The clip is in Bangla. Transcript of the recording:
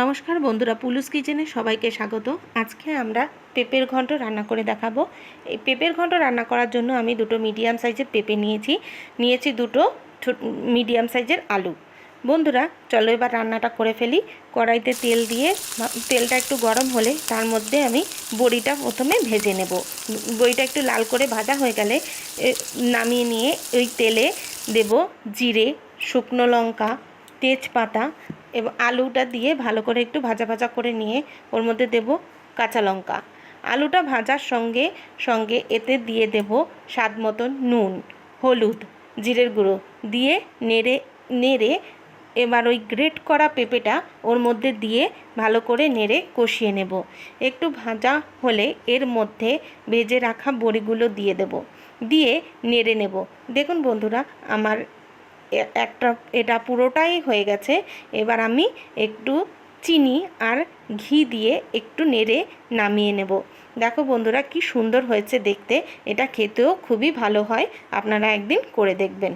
নমস্কার বন্ধুরা, পুলুস কিচেনে সবাইকে স্বাগত। আজকে আমরা পেঁপের ঘন্ট রান্না করে দেখাবো। এই পেঁপের ঘন্ট রান্না করার জন্য আমি দুটো মিডিয়াম সাইজের পেঁপে নিয়েছি। নিয়েছি দুটো মিডিয়াম সাইজের আলু। বন্ধুরা, চলো এবার রান্নাটা করে ফেলি। কড়াইতে তেল দিয়ে তেলটা একটু গরম হলে তার মধ্যে আমি বড়িটা প্রথমে ভেজে নেব। বড়িটা একটু লাল করে ভাজা হয়ে গেলে নামিয়ে নিয়ে ওই তেলে দেব জিরে, শুকনো লঙ্কা, তেজপাতা এবং আলুটা দিয়ে ভালো করে একটু ভাজা ভাজা করে নিয়ে ওর মধ্যে দেব কাঁচা লঙ্কা। আলুটা ভাজার সঙ্গে সঙ্গে এতে দিয়ে দেব স্বাদ মতন নুন, হলুদ, জিরের গুঁড়ো দিয়ে নেড়ে নেড়ে এবার ওই গ্রেট করা পেঁপেটা ওর মধ্যে দিয়ে ভালো করে নেড়ে কষিয়ে নেব। একটু ভাজা হলে এর মধ্যে ভেজে রাখা বড়িগুলো দিয়ে দেব, দিয়ে নেড়ে নেব। দেখুন বন্ধুরা, আমার একটা, এটা পুরোটাই হয়ে গেছে। এবার আমি একটু চিনি আর ঘি দিয়ে একটু নেড়ে নামিয়ে নেব। দেখো বন্ধুরা কি সুন্দর হয়েছে দেখতে। এটা খেতেও খুবই ভালো হয়। আপনারা একদিন করে দেখবেন।